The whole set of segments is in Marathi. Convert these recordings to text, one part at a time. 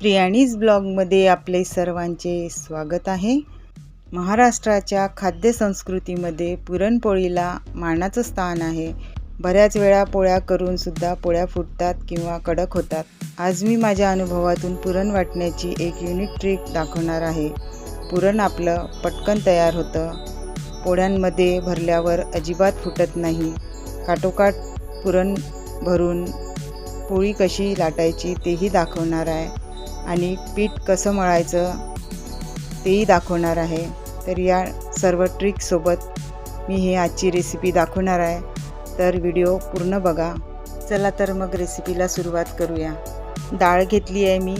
प्रियाणीज ब्लॉगमध्ये आपले सर्वांचे स्वागत आहे. महाराष्ट्राच्या खाद्यसंस्कृतीमध्ये पुरणपोळीला मानाचं स्थान आहे. बऱ्याच वेळा पोळ्या करूनसुद्धा पोळ्या फुटतात किंवा कडक होतात. आज मी माझ्या अनुभवातून पुरण वाटण्याची एक युनिक ट्रिक दाखवणार आहे. पुरण आपलं पटकन तयार होतं. पोळ्यांमध्ये भरल्यावर अजिबात फुटत नाही. काटोकाट पुरण भरून पोळी कशी लाटायची तेही दाखवणार आहे. आणि पीठ कसं मळायचं तेही दाखवणार आहे. तर या सर्व ट्रिकसोबत मी ही आजची रेसिपी दाखवणार आहे. तर व्हिडिओ पूर्ण बघा. चला तर मग रेसिपीला सुरुवात करूया. डाळ घेतली आहे मी.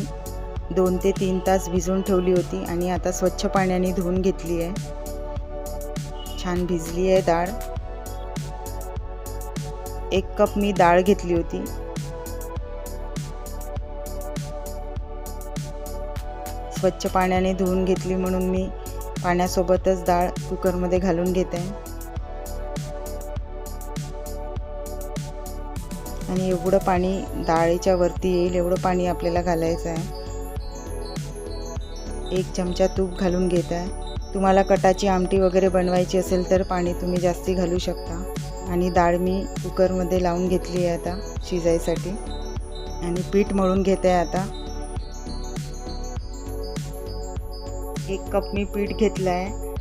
दोन ते तीन तास भिजवून ठेवली होती आणि आता स्वच्छ पाण्याने धुवून घेतली आहे. छान भिजली आहे डाळ. एक कप मी डाळ घेतली होती. स्वच्छ पाण्याने धुवून घेतली म्हणून मी पाण्यासोबतच डाळ कुकरमध्ये घालून घेते. आणि एवढं पाणी डाळीच्या वरती येईल एवढं पाणी आपल्याला घालायचं आहे. एक चमचा तूप घालून घेत आहे. तुम्हाला कटाची आमटी वगैरे बनवायची असेल तर पाणी तुम्ही जास्ती घालू शकता. आणि डाळ मी कुकरमध्ये लावून घेतली आहे आता शिजायसाठी. आणि पीठ मळून घेत आहे आता. एक कप मी पीठ घेतलं आहे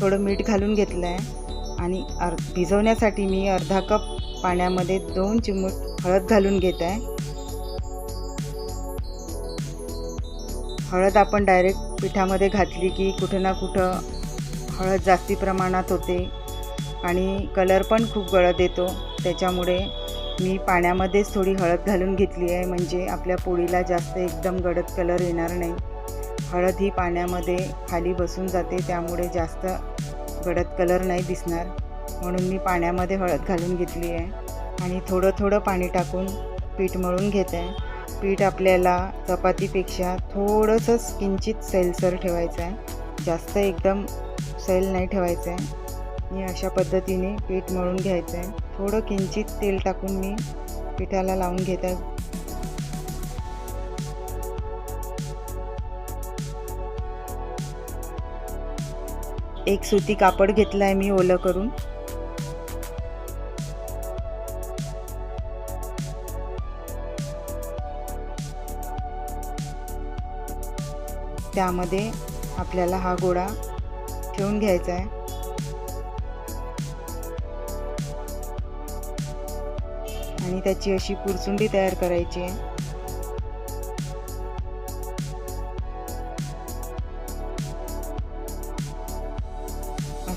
थोडं मीठ घालून घेतलं आहे आणि अर भिजवण्यासाठी मी अर्धा कप पाण्यामध्ये दोन चिमूट हळद घालून घेत आहे हळद आपण डायरेक्ट पिठामध्ये घातली की कुठं ना कुठं हळद जास्ती प्रमाणात होते आणि कलर पण खूप गळत येतो. त्याच्यामुळे मी पाण्यामध्येच थोडी हळद घालून घेतली आहे म्हणजे आपल्या पोळीला जास्त एकदम गडद कलर येणार नाही. हळद ही पाण्यामध्ये खाली बसून जाते त्यामुळे जास्त गडद कलर नाही दिसणार. म्हणून मी पाण्यामध्ये हळद घालून घेतली आहे. आणि थोडं थोडं पाणी टाकून पीठ मळून घेत. आहे पीठ आपल्याला चपातीपेक्षा थोडंसंच किंचित सैलसर ठेवायचं आहे. जास्त एकदम सैल नाही ठेवायचं आहे. मी अशा पद्धतीने पीठ मळून घ्यायचं आहे. थोडं किंचित तेल टाकून मी पिठाला लावून घेत. आहे एक सुती कापड घेतलं आहे मी ओलं करून. त्यामध्ये आपल्याला हा गोळा ठेवून घ्यायचा आहे आणि त्याची अशी पुरचुंडी तयार करायची आहे.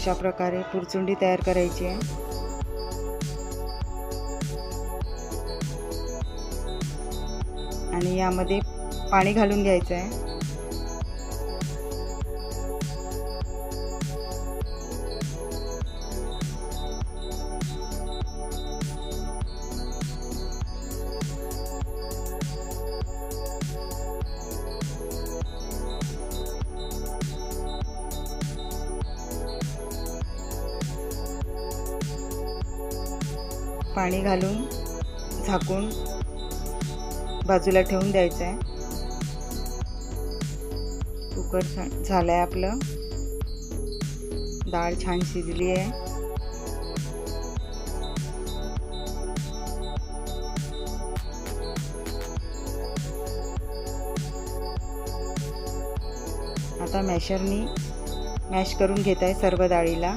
अशा प्रकारे पुरचुंडी तयार करायची आहे. आणि यामध्ये पाणी घालून घ्यायचं आहे. पाणी घालून झाकून बाजूला ठेवून द्यायचं आहे कुकर झालं आहे आपलं. डाळ छान शिजली आहे. आता मॅशरनी मॅश करून घेत आहे सर्व डाळीला.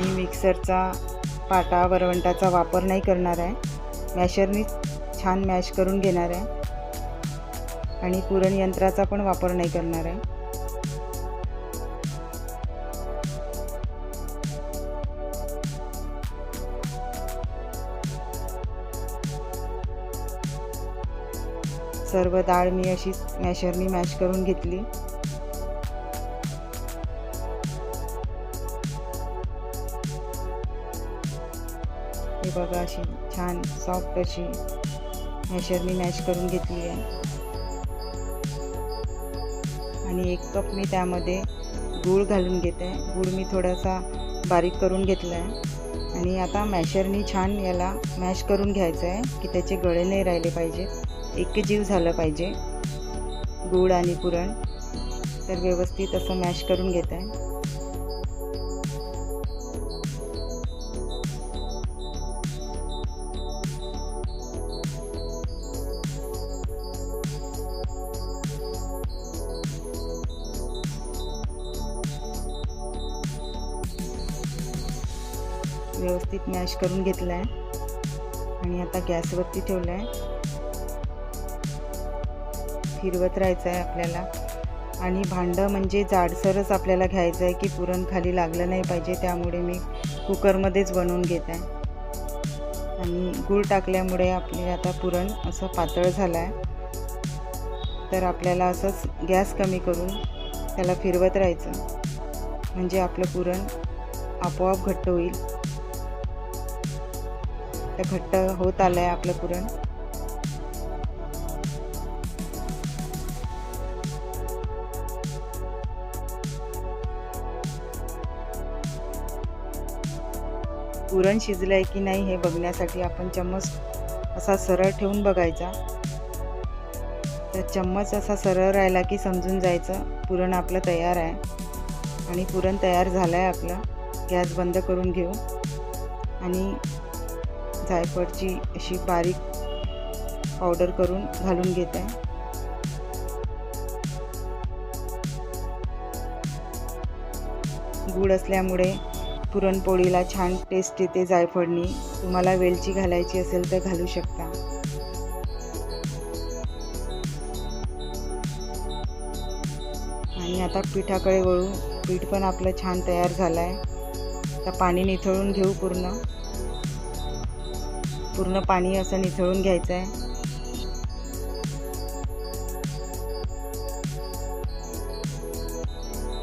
मी मिक्सरचा पाटा वरवंटाचा वापर नाही करणार आहे. मॅशरनी छान मॅश करून घेणार आहे. आणि पुरण यंत्राचा पण वापर नाही करणार आहे. सर्व डाळ मी अशी मॅशरनी मॅश करून घेतली. हे बघा अशी छान सॉफ्ट अशी मॅशरनी मॅश करून घेतली आहे. आणि एक कप मी त्यामध्ये गूळ घालून घेते. गूळ मी थोडासा बारीक करून घेतला आहे. आणि आता मॅशरनी छान याला मॅश करून घ्यायचं आहे की त्याचे गळे नाही राहिले पाहिजे. एक जीव झालं पाहिजे. गूळ आणि पुरण. तर व्यवस्थित असं मॅश करून घेत. आहे व्यवस्थित मॅश करून घेतला आहे आणि आता गॅसवरती ठेवला आहे फिरवत राहायचं आहे आपल्याला. आणि भांडं म्हणजे जाडसरच आपल्याला घ्यायचं आहे की पुरण खाली लागलं नाही पाहिजे त्यामुळे मी कुकरमध्येच बनवून घेत. आहे आणि गूळ टाकल्यामुळे आपले आता पुरण असं पातळ झालं आहे तर आपल्याला असंच गॅस कमी करून त्याला फिरवत राहायचं. म्हणजे आपलं पुरण आपोआप घट्ट होईल. आता घट्ट होत आलं आहे आपलं पुरण. पुरण शिजलं आहे की नाही हे बघण्यासाठी आपण चम्मच असा सरळ ठेवून बघायचा. तर चम्मच असा सरळ राहिला की समजून जायचं. पुरण आपलं तयार आहे. आणि पुरण तयार झालं आहे आपलं. गॅस बंद करून घेऊ. आणि जायफळची अशी बारीक पावडर करून घालून घेत. आहे गूळ असल्यामुळे पुरणपोळीला छान टेस्ट येते जायफळनी तुम्हाला वेलची घालायची असेल तर घालू शकता. आणि आता पिठाकडे वळू. पीठ पण आपलं छान तयार झालं आहे आता पाणी निथळून घेऊ पूर्ण. पूर्ण पाणी असं निथळून घ्यायचं आहे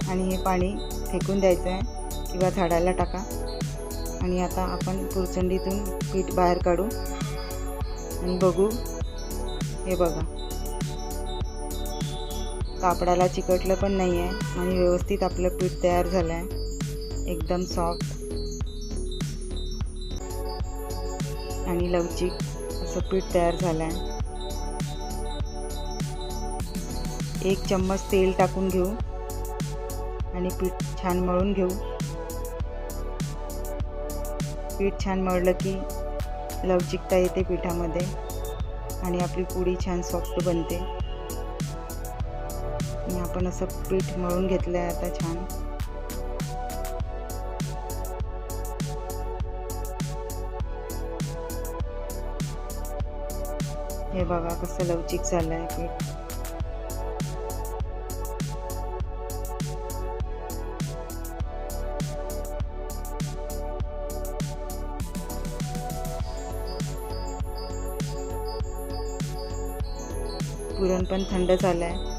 आणि हे पाणी फेकून द्यायचं आहे किंवा झाडाला टाका. आणि आता आपण पुरचंडीतून पीठ बाहेर काढू. आणि बघू. हे बघा. कापडाला चिकटलं पण नाही आहे आणि व्यवस्थित आपलं पीठ तयार झालं आहे एकदम सॉफ्ट आणि लवचिक असं पीठ तयार झालं आहे एक चम्मच तेल टाकून घेऊ आणि पीठ छान मळून घेऊ. पीठ छान मळलं की लवचिकता येते पिठामध्ये आणि आपली पुडी छान सॉफ्ट बनते. आणि आपण असं पीठ मळून घेतलं आहे आता छान. हे बघा कसं लवचिक झालं आहे पीठ पुरण पण थंड झालं आहे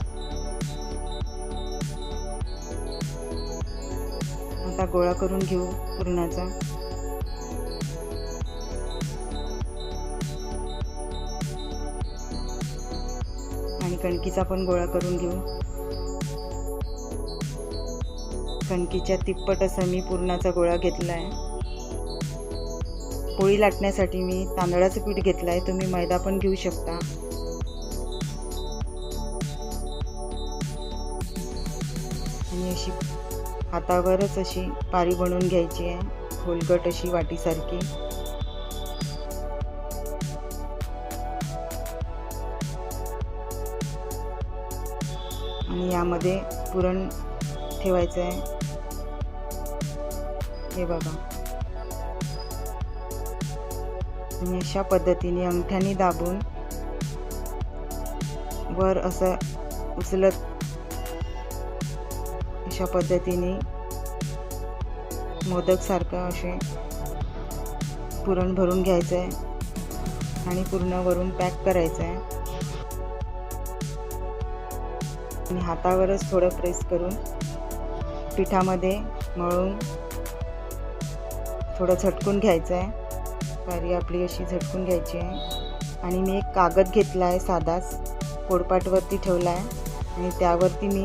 आता गोळा करून घेऊ पुरणाचा. कणकीचा पण गोळा करून घेऊ. कणकीच्या तिप्पट असं मी पुरणाचा गोळा घेतला आहे पोळी लाटण्यासाठी मी तांदळाचं पीठ घेतलं आहे तुम्ही मैदा पण घेऊ शकता. आणि अशी हातावरच अशी पारी बनवून घ्यायची आहे. खोलगट अशी वाटीसारखी. आणि यामध्ये पुरण ठेवायचं आहे. हे बघा. आणि अशा पद्धतीने अंगठ्याने दाबून वर असं उचलत अशा पद्धतीने मोदकसारखं असे पुरण भरून घ्यायचं आहे. आणि पूर्ण वरून पॅक करायचं आहे. आणि हातावरच थोडं प्रेस करून पिठामध्ये मळून थोडं झटकून घ्यायचं आहे पारी आपली अशी झटकून घ्यायची आहे. आणि मी एक कागद घेतला आहे साधाच पोडपाटवरती ठेवला आहे आणि त्यावरती मी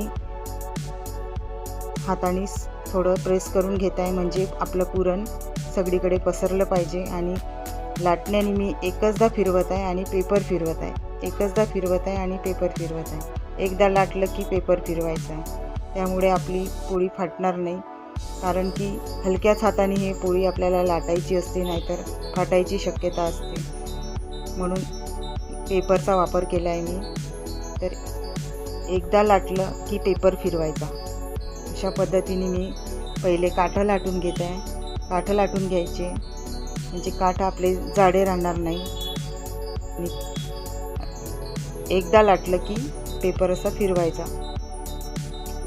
हाताने थोडं प्रेस करून घेत आहे म्हणजे आपलं पुरण सगळीकडे पसरलं पाहिजे. आणि लाटण्याने मी एकचदा फिरवत आहे आणि पेपर फिरवत आहे. एकचदा फिरवत आहे आणि पेपर फिरवत आहे. एकदा लाटलं की पेपर फिरवायचा. आहे त्यामुळे आपली पोळी फाटणार नाही. कारण की हलक्याच हाताने हे पोळी आपल्याला लाटायची असते नाहीतर फाटायची शक्यता असते. म्हणून पेपरचा वापर केला आहे मी. तर एकदा लाटलं की पेपर फिरवायचा. अशा पद्धतीने मी पहिले काठं लाटून घेत आहे. काठं लाटून घ्यायचे. म्हणजे काठ आपले जाडे राहणार नाही. एकदा लाटलं की पेपर असा फिरवायचा.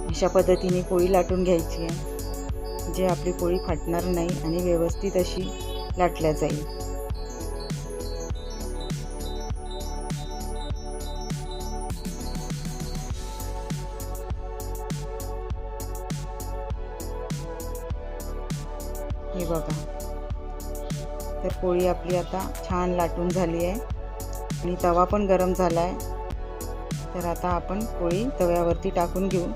अशा पद्धतीने पोळी लाटून घ्यायची आहे. जे आपली पोळी फाटणार नाही आणि व्यवस्थित अशी लाटल्या जाईल. हे बघा. तर पोळी आपली आता छान लाटून झाली आहे. आणि तवा पण गरम झाला आहे तर आता आपण पोळी तव्यावरती टाकून घेऊ.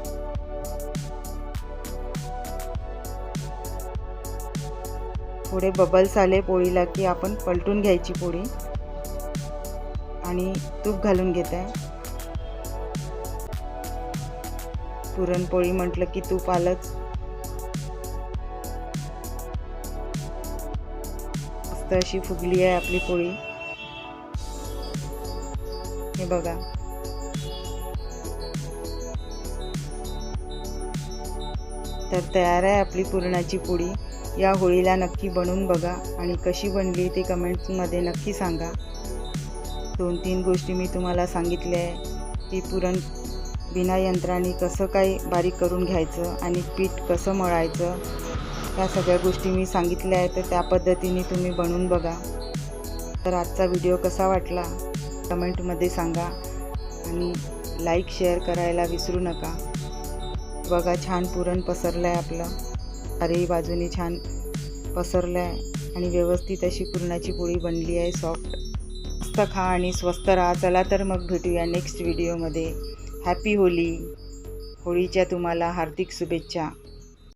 थोडे बबल्स आले पोळीला की आपण पलटून घ्यायची पोळी. आणि तूप घालून घेत. आहे पुरणपोळी म्हटलं की तूप आलंच. मस्त अशी फुगली आहे आपली पोळी. हे बघा. तर तयार आहे आपली पुरणाची पोळी या होळीला नक्की बनवून बघा आणि कशी बनली ते कमेंट्समध्ये नक्की सांगा. दोन तीन गोष्टी मी तुम्हाला सांगितल्या आहे. की पुरण बिना यंत्राने कसं काय बारीक करून घ्यायचं आणि पीठ कसं मळायचं या सगळ्या गोष्टी मी सांगितल्या आहेत. तर त्या पद्धतीने तुम्ही बनवून बघा. तर आजचा व्हिडिओ कसा वाटला कमेंटमध्ये सांगा. आणि लाईक शेअर करायला विसरू नका. बघा छान पुरण पसरलं आहे आपलं. चारही बाजूनी छान पसरलं आहे आणि व्यवस्थित अशी पुरणाची पोळी बनली आहे सॉफ्ट मस्त खा आणि स्वस्त राहा. चला तर मग भेटूया नेक्स्ट व्हिडिओमध्ये हॅपी होली. होळीच्या तुम्हाला हार्दिक शुभेच्छा.